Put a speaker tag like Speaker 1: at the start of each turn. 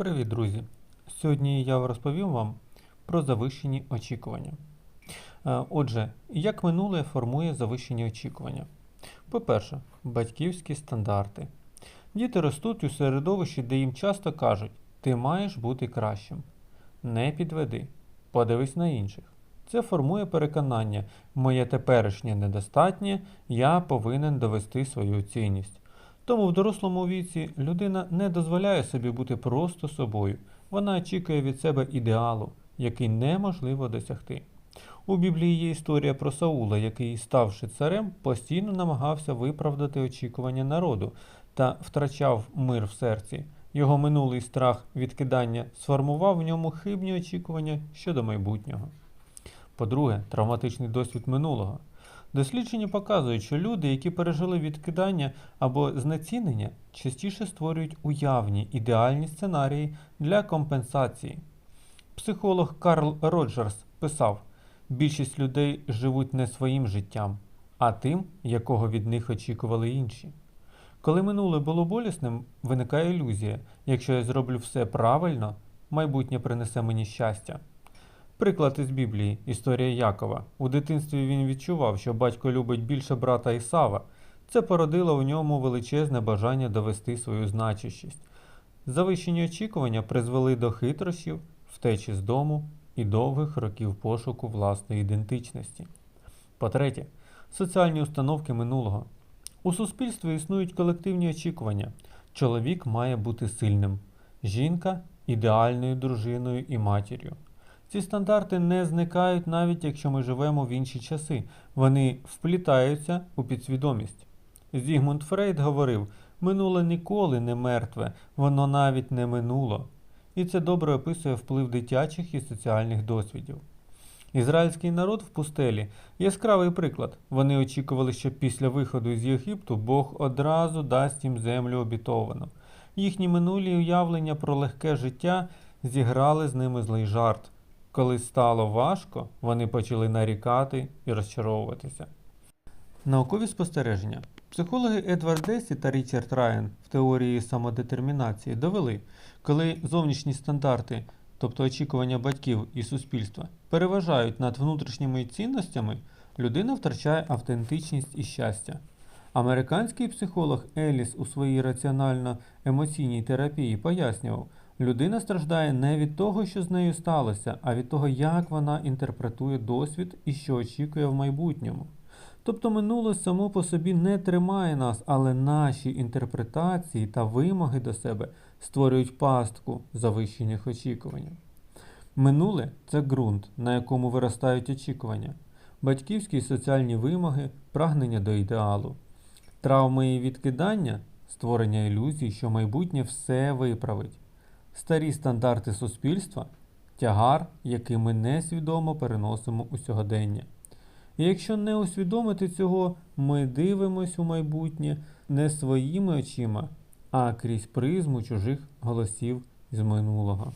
Speaker 1: Привіт, друзі! Сьогодні я розповім вам про завищені очікування. Е, Отже, як минуле формує завищені очікування? По-перше, батьківські стандарти. Діти ростуть у середовищі, де їм часто кажуть, ти маєш бути кращим. Не підведи, подивись на інших. Це формує переконання, моє теперішнє недостатнє, я повинен довести свою цінність. Тому в дорослому віці людина не дозволяє собі бути просто собою. Вона очікує від себе ідеалу, який неможливо досягти. У Біблії є історія про Саула, який, ставши царем, постійно намагався виправдати очікування народу та втрачав мир в серці. Його минулий страх відкидання сформував в ньому хибні очікування щодо майбутнього. По-друге, травматичний досвід минулого. Дослідження показують, що люди, які пережили відкидання або знецінення, частіше створюють уявні ідеальні сценарії для компенсації. Психолог Карл Роджерс писав: більшість людей живуть не своїм життям, а тим, якого від них очікували інші. Коли минуле було болісним, виникає ілюзія: якщо я зроблю все правильно, майбутнє принесе мені щастя. Приклад із Біблії, історія Якова. У дитинстві він відчував, що батько любить більше брата Ісава. Це породило у ньому величезне бажання довести свою значущість. Завищені очікування призвели до хитрощів, втечі з дому і довгих років пошуку власної ідентичності. По-третє, соціальні установки минулого. У суспільстві існують колективні очікування. Чоловік має бути сильним, жінка ідеальною дружиною і матір'ю. Ці стандарти не зникають навіть якщо ми живемо в інші часи, вони вплітаються у підсвідомість. Зігмунд Фрейд говорив: минуле ніколи не мертве, воно навіть не минуло. І це добре описує вплив дитячих і соціальних досвідів. Ізраїльський народ в пустелі яскравий приклад. Вони очікували, що після виходу з Єгипту Бог одразу дасть їм землю обітовану. Їхні минулі уявлення про легке життя зіграли з ними злий жарт. Коли стало важко, вони почали нарікати і розчаровуватися. Наукові спостереження. Психологи Едвард Десі та Річард Райан в теорії самодетермінації довели, коли зовнішні стандарти, тобто очікування батьків і суспільства, переважають над внутрішніми цінностями, людина втрачає автентичність і щастя. Американський психолог Еліс у своїй раціонально-емоційній терапії пояснював, людина страждає не від того, що з нею сталося, а від того, як вона інтерпретує досвід і що очікує в майбутньому. Тобто минуле само по собі не тримає нас, але наші інтерпретації та вимоги до себе створюють пастку завищених очікувань. Минуле це ґрунт, на якому виростають очікування, батьківські соціальні вимоги, прагнення до ідеалу, травми і відкидання, створення ілюзій, що майбутнє все виправить, старі стандарти суспільства, тягар, який ми несвідомо переносимо у сьогодення. І якщо не усвідомити цього, ми дивимось у майбутнє не своїми очима, а крізь призму чужих голосів з минулого.